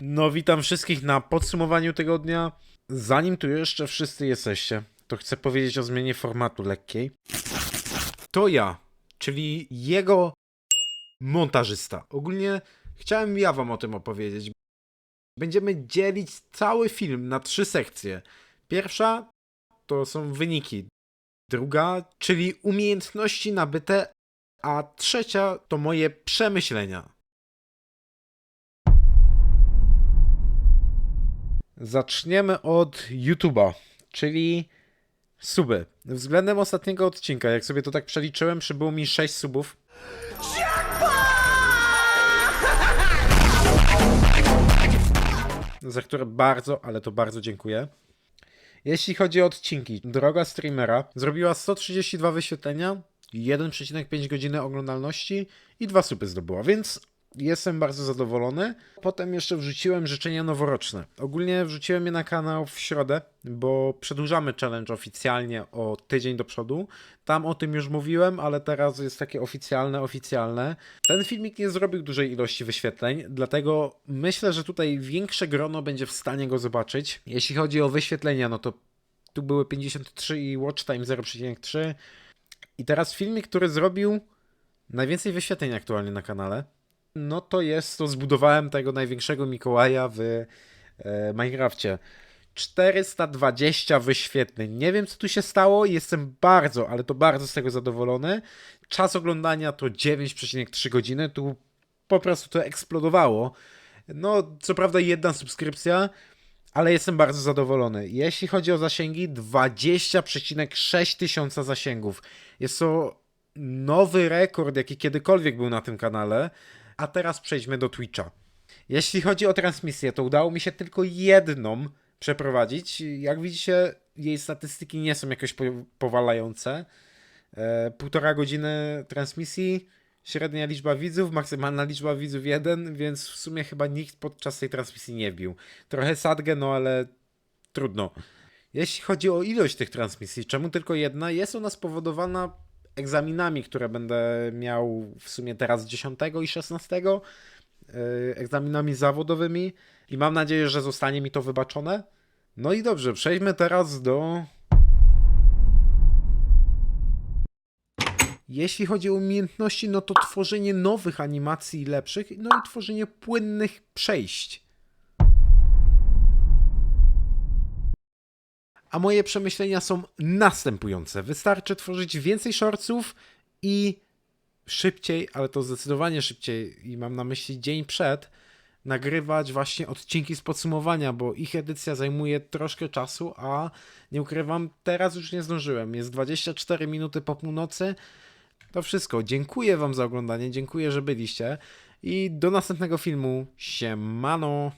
No, witam wszystkich na podsumowaniu tygodnia. Zanim tu jeszcze wszyscy jesteście, to chcę powiedzieć o zmianie formatu lekkiej. To ja, czyli jego montażysta. Ogólnie chciałem ja wam o tym opowiedzieć. Będziemy dzielić cały film na trzy sekcje. Pierwsza to są wyniki. Druga, czyli umiejętności nabyte, a trzecia to moje przemyślenia. Zaczniemy od YouTube'a, czyli suby. Względem ostatniego odcinka, jak sobie to tak przeliczyłem, przybyło mi 6 subów. Za które bardzo, ale to bardzo dziękuję. Jeśli chodzi o odcinki, droga streamera zrobiła 132 wyświetlenia, 1,5 godziny oglądalności i dwa supy zdobyła, więc jestem bardzo zadowolony. Potem jeszcze wrzuciłem życzenia noworoczne. Ogólnie wrzuciłem je na kanał w środę, bo przedłużamy challenge oficjalnie o tydzień do przodu. Tam o tym już mówiłem, ale teraz jest takie oficjalne, oficjalne. Ten filmik nie zrobił dużej ilości wyświetleń, dlatego myślę, że tutaj większe grono będzie w stanie go zobaczyć. Jeśli chodzi o wyświetlenia, no to tu były 53 i watch time 0,3. I teraz filmik, który zrobił najwięcej wyświetleń aktualnie na kanale, no to jest to, zbudowałem tego największego Mikołaja w e, Minecrafcie. 420 wyświetleń. Nie wiem, co tu się stało. Jestem bardzo, ale to bardzo z tego zadowolony. Czas oglądania to 9,3 godziny. Tu po prostu to eksplodowało. No, co prawda jedna subskrypcja, ale jestem bardzo zadowolony. Jeśli chodzi o zasięgi, 20,6 tysiąca zasięgów. Jest to nowy rekord, jaki kiedykolwiek był na tym kanale. A teraz przejdźmy do Twitcha. Jeśli chodzi o transmisję, to udało mi się tylko jedną przeprowadzić. Jak widzicie, jej statystyki nie są jakoś po- powalające. E, półtora godziny transmisji, średnia liczba widzów, maksymalna liczba widzów jeden, więc w sumie chyba nikt podczas tej transmisji nie wbił. Trochę sadgę, no ale trudno. Jeśli chodzi o ilość tych transmisji, czemu tylko jedna? Jest ona spowodowana egzaminami, które będę miał w sumie teraz 10 i 16, yy, egzaminami zawodowymi i mam nadzieję, że zostanie mi to wybaczone. No i dobrze, przejdźmy teraz do. Jeśli chodzi o umiejętności, no to tworzenie nowych animacji lepszych, no i tworzenie płynnych przejść. A moje przemyślenia są następujące. Wystarczy tworzyć więcej shortsów i szybciej, ale to zdecydowanie szybciej, i mam na myśli dzień przed, nagrywać właśnie odcinki z podsumowania, bo ich edycja zajmuje troszkę czasu, a nie ukrywam, teraz już nie zdążyłem. Jest 24 minuty po północy. To wszystko. Dziękuję Wam za oglądanie, dziękuję, że byliście i do następnego filmu. Siemano!